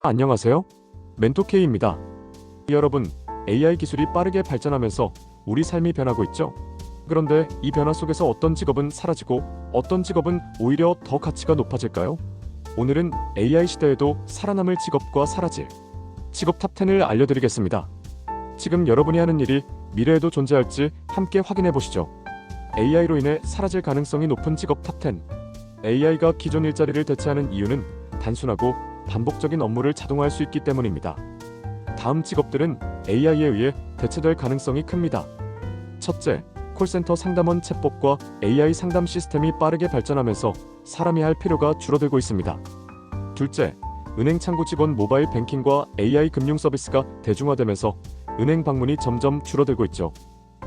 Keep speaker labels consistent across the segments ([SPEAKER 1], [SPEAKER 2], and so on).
[SPEAKER 1] 안녕하세요. 멘토케이입니다. 여러분, AI 기술이 빠르게 발전하면서 우리 삶이 변하고 있죠? 그런데 이 변화 속에서 어떤 직업은 사라지고 어떤 직업은 오히려 더 가치가 높아질까요? 오늘은 AI 시대에도 살아남을 직업과 사라질 직업 탑10을 알려드리겠습니다. 지금 여러분이 하는 일이 미래에도 존재할지 함께 확인해 보시죠. AI로 인해 사라질 가능성이 높은 직업 탑10. AI가 기존 일자리를 대체하는 이유는 단순하고 반복적인 업무를 자동화할 수 있기 때문입니다. 다음 직업들은 AI에 의해 대체될 가능성이 큽니다. 첫째, 콜센터 상담원 챗봇과 AI 상담 시스템이 빠르게 발전하면서 사람이 할 필요가 줄어들고 있습니다. 둘째, 은행 창구 직원 모바일 뱅킹과 AI 금융 서비스가 대중화되면서 은행 방문이 점점 줄어들고 있죠.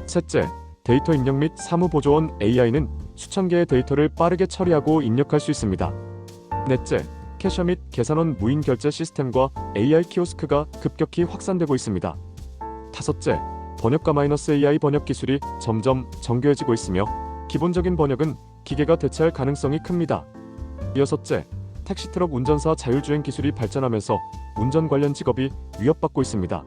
[SPEAKER 1] 셋째, 데이터 입력 및 사무 보조원 AI는 수천 개의 데이터를 빠르게 처리하고 입력할 수 있습니다. 넷째, 캐셔 및 계산원 무인 결제 시스템과 AI 키오스크가 급격히 확산되고 있습니다. 다섯째, 번역가 마이너스 AI 번역 기술이 점점 정교해지고 있으며 기본적인 번역은 기계가 대체할 가능성이 큽니다. 여섯째, 택시 트럭 운전사 자율주행 기술이 발전하면서 운전 관련 직업이 위협받고 있습니다.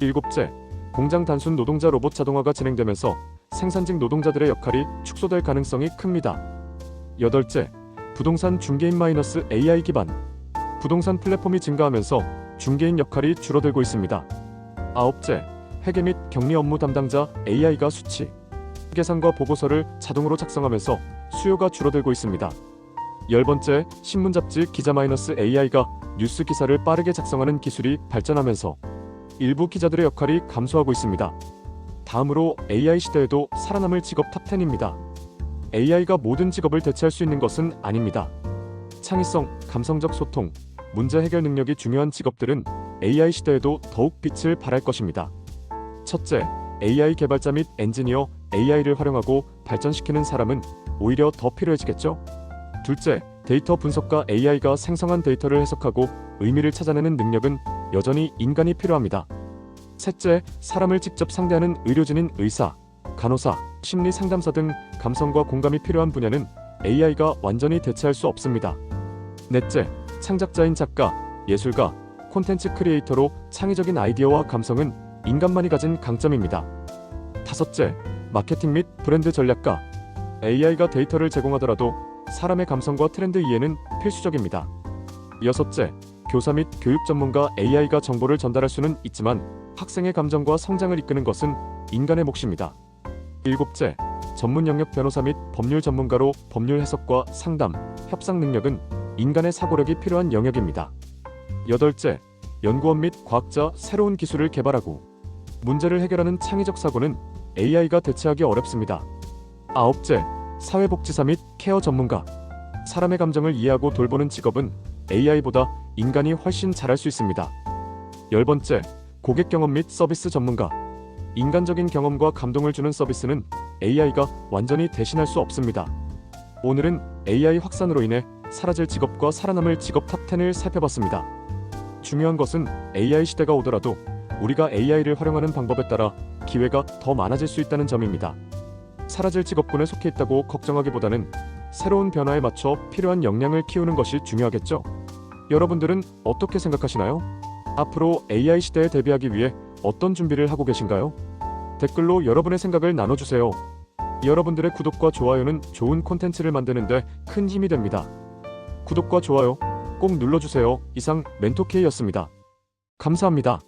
[SPEAKER 1] 일곱째, 공장 단순 노동자 로봇 자동화가 진행되면서 생산직 노동자들의 역할이 축소될 가능성이 큽니다. 여덟째, 부동산 중개인 마이너스 AI 기반 부동산 플랫폼이 증가하면서 중개인 역할이 줄어들고 있습니다. 아홉째, 회계 및 격리 업무 담당자 AI가 수치, 계산과 보고서를 자동으로 작성하면서 수요가 줄어들고 있습니다. 열 번째, 신문 잡지 기자 마이너스 AI가 뉴스 기사를 빠르게 작성하는 기술이 발전하면서 일부 기자들의 역할이 감소하고 있습니다. 다음으로 AI 시대에도 살아남을 직업 탑10입니다. AI가 모든 직업을 대체할 수 있는 것은 아닙니다. 창의성, 감성적 소통, 문제 해결 능력이 중요한 직업들은 AI 시대에도 더욱 빛을 발할 것입니다. 첫째, AI 개발자 및 엔지니어, AI를 활용하고 발전시키는 사람은 오히려 더 필요해지겠죠? 둘째, 데이터 분석가 AI가 생성한 데이터를 해석하고 의미를 찾아내는 능력은 여전히 인간이 필요합니다. 셋째, 사람을 직접 상대하는 의료진인 의사, 간호사, 심리 상담사 등 감성과 공감이 필요한 분야는 AI가 완전히 대체할 수 없습니다. 넷째, 창작자인 작가, 예술가, 콘텐츠 크리에이터로 창의적인 아이디어와 감성은 인간만이 가진 강점입니다. 다섯째, 마케팅 및 브랜드 전략가, AI가 데이터를 제공하더라도 사람의 감성과 트렌드 이해는 필수적입니다. 여섯째, 교사 및 교육 전문가 AI가 정보를 전달할 수는 있지만 학생의 감정과 성장을 이끄는 것은 인간의 몫입니다. 일곱째, 전문 영역 변호사 및 법률 전문가로 법률 해석과 상담, 협상 능력은 인간의 사고력이 필요한 영역입니다. 여덟째, 연구원 및 과학자 새로운 기술을 개발하고 문제를 해결하는 창의적 사고는 AI가 대체하기 어렵습니다. 아홉째, 사회복지사 및 케어 전문가. 사람의 감정을 이해하고 돌보는 직업은 AI보다 인간이 훨씬 잘할 수 있습니다. 열 번째, 고객 경험 및 서비스 전문가. 인간적인 경험과 감동을 주는 서비스는 AI가 완전히 대신할 수 없습니다. 오늘은 AI 확산으로 인해 사라질 직업과 살아남을 직업 탑10을 살펴봤습니다. 중요한 것은 AI 시대가 오더라도 우리가 AI를 활용하는 방법에 따라 기회가 더 많아질 수 있다는 점입니다. 사라질 직업군에 속해 있다고 걱정하기보다는 새로운 변화에 맞춰 필요한 역량을 키우는 것이 중요하겠죠. 여러분들은 어떻게 생각하시나요? 앞으로 AI 시대에 대비하기 위해 어떤 준비를 하고 계신가요? 댓글로 여러분의 생각을 나눠주세요. 여러분들의 구독과 좋아요는 좋은 콘텐츠를 만드는데 큰 힘이 됩니다. 구독과 좋아요 꼭 눌러주세요. 이상 멘토케이였습니다. 감사합니다.